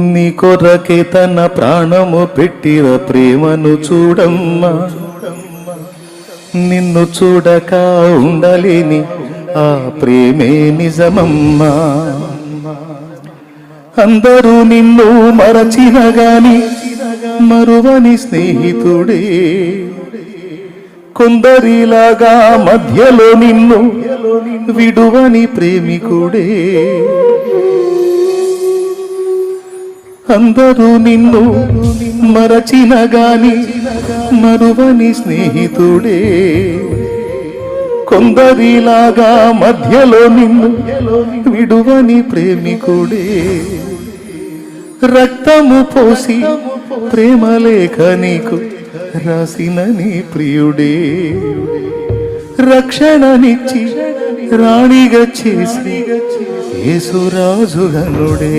నీ కొరకే తన ప్రాణము పెట్టిన ప్రేమను చూడమ్మా. నిన్ను చూడక ఉండలేని ఆ ప్రేమే నిజమమ్మా. అందరూ నిన్ను మరచిన గాని మరువని స్నేహితుడే. కొందరిలాగా మధ్యలో నిన్ను విడువని ప్రేమికుడే. అందరూ నిన్ను మరచిన గాని మరువని స్నేహితుడే. కొందరిలాగా మధ్యలో నిన్ను విడువని ప్రేమికుడే. రక్తము పోసి ప్రేమ లేఖ నీకు రాసిన నీ ప్రియుడే. రక్షణనిచ్చి రాణిగా చేసి యేసురాజుగనుడే.